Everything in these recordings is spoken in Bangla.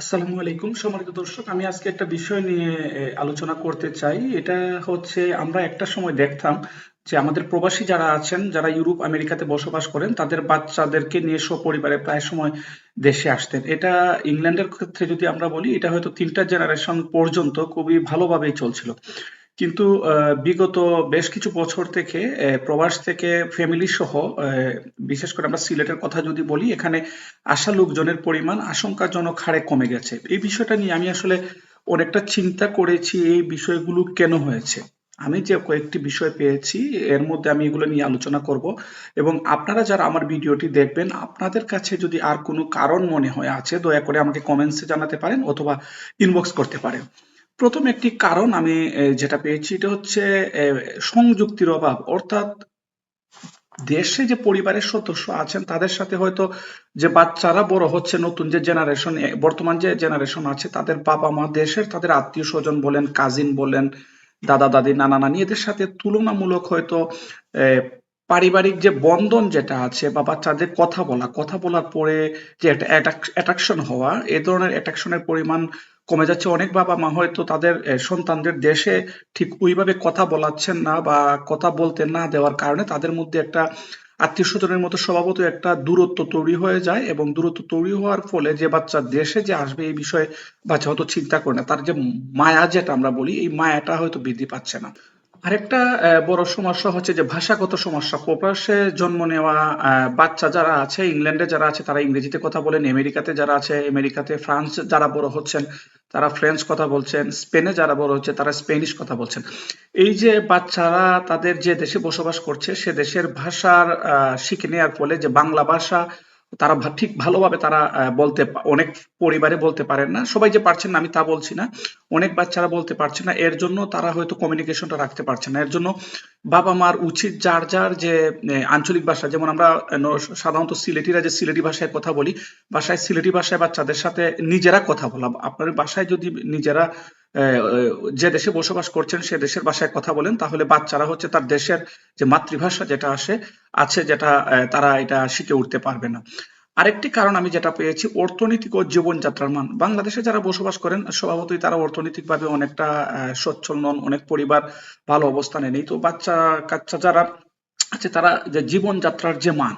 আসসালামু আলাইকুম সম্মানিত দর্শক, আমি আজকে একটা বিষয় নিয়ে আলোচনা করতে চাই। এটা হচ্ছে আমরা একটা সময় দেখতাম যে আমাদের প্রবাসী যারা আছেন, যারা ইউরোপ, আমেরিকাতে বসবাস করেন, তাদের বাচ্চাদেরকে নিয়ে সপরিবারে প্রায় সময় দেশে আসতেন। এটা ইংল্যান্ডের ক্ষেত্রে যদি আমরা বলি, এটা হয়তো তিনটা জেনারেশন পর্যন্ত খুবই ভালোভাবেই চলছিল। কিন্তু বিগত বেশ কিছু বছর থেকে প্রবাস থেকে ফ্যামিলি সহ বিশেষ করে আমরা সিলেটের কথা যদি বলি, এখানে আসা লোকজনের পরিমাণ আশঙ্কাজনক হারে কমে গেছে। এই বিষয়টা নিয়ে আমি আসলে অনেকটা চিন্তা করেছি এই বিষয়গুলো কেন হয়েছে। আমি যে কয়েকটি বিষয় পেয়েছি, এর মধ্যে আমি এগুলো নিয়ে আলোচনা করব এবং আপনারা যারা আমার ভিডিওটি দেখবেন, আপনাদের কাছে যদি আর কোনো কারণ মনে হয় আছে, দয়া করে আমাকে কমেন্টসে জানাতে পারেন অথবা ইনবক্স করতে পারেন। প্রথম একটি কারণ আমি যেটা পেয়েছি, এটা হচ্ছে সংযুক্তির অভাব। অর্থাৎ দেশে যে পরিবারের সদস্য আছেন, তাদের সাথে হয়তো যে বাচ্চারা বড় হচ্ছে, নতুন যে জেনারেশন বর্তমান যে জেনারেশন আছে, তাদের বাবা মা দেশের তাদের আত্মীয় স্বজন বলেন কাজিন বলেন, দাদা, দাদি, নানা, নানি, এদের সাথে তুলনামূলক হয়তো পারিবারিক যে বন্ধন যেটা আছে বা বাচ্চাদের কথা বলা, কথা বলার পরে যে একটা অ্যাট্রাকশন হওয়া, এ ধরনের অ্যাট্রাকশনের পরিমাণ কমে যাচ্ছে। অনেক বাবা মা হয়তো তাদের সন্তানদের দেশে ঠিক ওইভাবে কথা বলাচ্ছেন না বা কথা বলতে না দেওয়ার কারণে তাদের মধ্যে একটা আত্মীয় স্বজনের মতো স্বভাবত একটা দূরত্ব তৈরি হয়ে যায় এবং দূরত্ব তৈরি হওয়ার ফলে যে বাচ্চা দেশে যে আসবে এই বিষয়ে বাচ্চা হয়তো চিন্তা করে না। তার যে মায়া যেটা আমরা বলি, এই মায়াটা হয়তো বৃদ্ধি পাচ্ছে না। আরেকটা বড় সমস্যা হচ্ছে যে ভাষাগত সমস্যা। প্রবাসে জন্ম নেওয়া বাচ্চা যারা আছে, ইংল্যান্ডে যারা আছে, তারা ইংরেজিতে কথা বলেন, আমেরিকাতে যারা আছে, আমেরিকাতে ফ্রান্স যারা বড় হচ্ছেন, তারা ফ্রেঞ্চ কথা বলছেন, স্পেনে যারা বড় হচ্ছে, তারা স্পেনিশ কথা বলছেন। এই যে বাচ্চারা তাদের যে দেশে বসবাস করছে, সে দেশের ভাষার শিখে নেওয়ার ফলে যে বাংলা ভাষা তারা ঠিক ভালোভাবে তারা বলতে অনেক পরিবারে বলতে পারেন না। সবাই যে পারছেন না, আমি তা বলছি না। অনেক বাচ্চারা বলতে পারছে না। এর জন্য তারা হয়তো কমিউনিকেশনটা রাখতে পারছে না। এর জন্য বাবা মার উচিত যার যার যে আঞ্চলিক ভাষা, যেমন আমরা সাধারণত সিলেটিরা যে সিলেটি ভাষায় কথা বলি, বাসায় সিলেটি ভাষায় বাচ্চাদের সাথে নিজেরা কথা বলা। আপনার বাসায় যদি নিজেরা যে দেশে বসবাস করছেন সে দেশের ভাষায় কথা বলেন, তাহলে বাচ্চারা হচ্ছে তার দেশের যে মাতৃভাষা যেটা আসে, আছে যেটা তারা এটা শিখে উঠতে পারবে না। আরেকটি কারণ আমি যেটা পেয়েছি, অর্থনৈতিক ও জীবনযাত্রার মান। বাংলাদেশে যারা বসবাস করেন, স্বভাবতই তারা অর্থনৈতিকভাবে অনেকটা সচ্ছল নন, অনেক পরিবার ভালো অবস্থানে নেই। তো বাচ্চা, কাচ্চা যারা আছে, তারা যে জীবনযাত্রার যে মান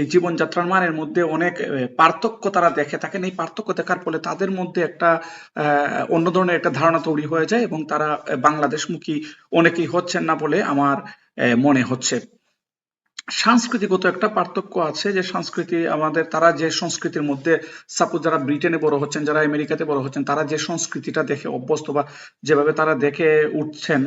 এই জীবনযাত্রার মানের মধ্যে অনেক পার্থক্য তারা দেখে থাকেন। এই পার্থক্য দেখার ফলে তাদের মধ্যে একটা অন্য ধরনের একটা ধারণা তৈরি হয়ে যায় এবং তারা বাংলাদেশমুখী অনেকেই হচ্ছেন না বলে আমার মনে হচ্ছে। সাংস্কৃতিগত একটা পার্থক্য আছে যে সংস্কৃতি আমাদের, তারা যে সংস্কৃতির মধ্যে সাপোজ যারা ব্রিটেনে বড় হচ্ছেন, যারা আমেরিকাতে বড় হচ্ছেন, তারা যে সংস্কৃতিটা দেখে অভ্যস্ত বা যেভাবে তারা দেখে উঠছেন,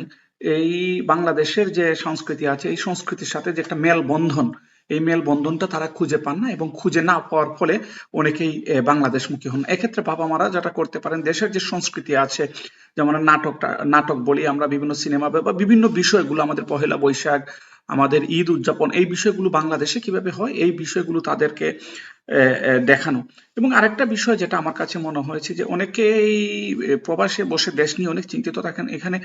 এই বাংলাদেশের যে সংস্কৃতি আছে, এই সংস্কৃতির সাথে যে একটা মেলবন্ধন এই মেলবন্ধনটা তারা খুঁজে পান না এবং খুঁজে না পাওয়ার ফলে অনেকেই বাংলাদেশ বাংলাদেশমুখী হন। এক্ষেত্রে বাবা মারা যেটা করতে পারেন, দেশের যে সংস্কৃতি আছে, যেমন নাটকটা, নাটক বলি আমরা বিভিন্ন সিনেমা বা বিভিন্ন বিষয়গুলো, আমাদের পহেলা বৈশাখ, আমাদের ঈদ উদযাপন, এই বিষয়গুলো বাংলাদেশে কীভাবে হয়? এই বিষয়গুলো তাদেরকে দেখানো। এবং আরেকটা বিষয় যেটা আমার কাছে মনে হয়েছে যে অনেকেই প্রবাসে বসে দেশ নিয়ে অনেক চিন্তিত থাকেন, এখানে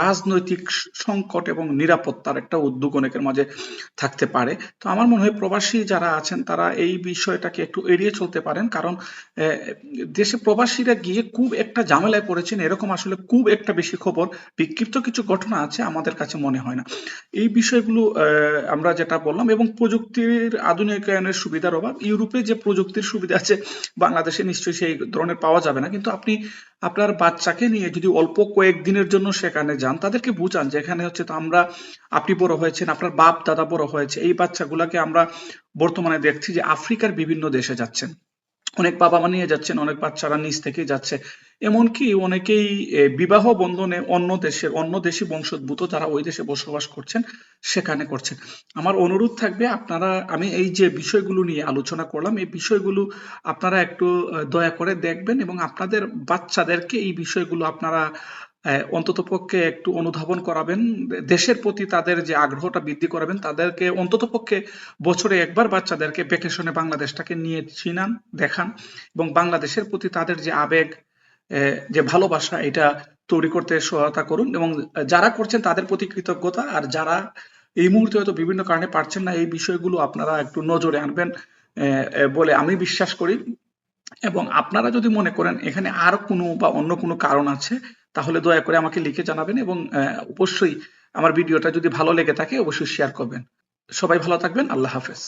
রাজনৈতিক সংকট এবং নিরাপত্তার একটা উদ্যোগ অনেকের মাঝে থাকতে পারে। তো আমার মনে হয় প্রবাসী যারা আছেন, তারা এই বিষয়টাকে একটু এড়িয়ে চলতে পারেন। কারণ দেশে প্রবাসীরা গিয়ে খুব একটা ঝামেলায় পড়েছেন, এরকম আসলে খুব একটা বেশি খবর, বিক্ষিপ্ত কিছু ঘটনা আছে আমাদের কাছে মনে হয় না। এই বিষয়গুলো আমরা যেটা বললাম এবং প্রযুক্তির আধুনিকায়নের সুবিধার অভাব, ইউরোপে যে প্রযুক্তির সুবিধা আছে, বাংলাদেশে নিশ্চয়ই সেই ধরনের পাওয়া যাবে না। কিন্তু আপনি আপনার বাচ্চাকে নিয়ে যদি অল্প কয়েকদিনের জন্য সেখানে যান, তাদেরকে বুঝান যে এখানে হচ্ছে তো আমরা, আপনি বড় হয়েছেন, আপনার বাপ, দাদা বড় হয়েছে, এই বাচ্চাগুলাকে আমরা বর্তমানে দেখছি যে আফ্রিকার বিভিন্ন দেশে যাচ্ছেন। অনেক বাবা মা নিয়ে যাচ্ছেন, অনেক বাচ্চারা নিজ থেকেই যাচ্ছে। এমনকি অনেকেই বিবাহ বন্ধনে অন্য দেশের, অন্য দেশি বংশোদ্ভূত যারা ওই দেশে বসবাস করছেন, সেখানে করছেন। আমার অনুরোধ থাকবে আপনারা, আমি এই যে বিষয়গুলো নিয়ে আলোচনা করলাম, এই বিষয়গুলো আপনারা একটু দয়া করে দেখবেন এবং আপনাদের বাচ্চাদেরকে এই বিষয়গুলো আপনারা অন্তত পক্ষে একটু অনুধাবন করাবেন। দেশের প্রতি তাদের যে আগ্রহটা বৃদ্ধি করাবেন, তাদেরকে অন্তত পক্ষে বছরে একবার বাচ্চাদেরকে ভ্যাকেশনে বাংলাদেশটাকে নিয়ে চিনান, দেখান এবং বাংলাদেশের প্রতি তাদের যে আবেগ যে ভালোবাসা, এটা তৈরি করতে সহায়তা করুন এবং যারা করছেন তাদের প্রতি কৃতজ্ঞতা। আর যারা এই মুহূর্তে হয়তো বিভিন্ন কারণে পারছেন না, এই বিষয়গুলো আপনারা একটু নজরে আনবেন বলে আমি বিশ্বাস করি। এবং আপনারা যদি মনে করেন এখানে আর কোনো বা অন্য কোনো কারণ আছে, তাহলে দয়া করে আমাকে লিখে জানাবেন এবং অবশ্যই আমার ভিডিওটা যদি ভালো লেগে থাকে, অবশ্যই শেয়ার করবেন। সবাই ভালো থাকবেন, আল্লাহ হাফেজ।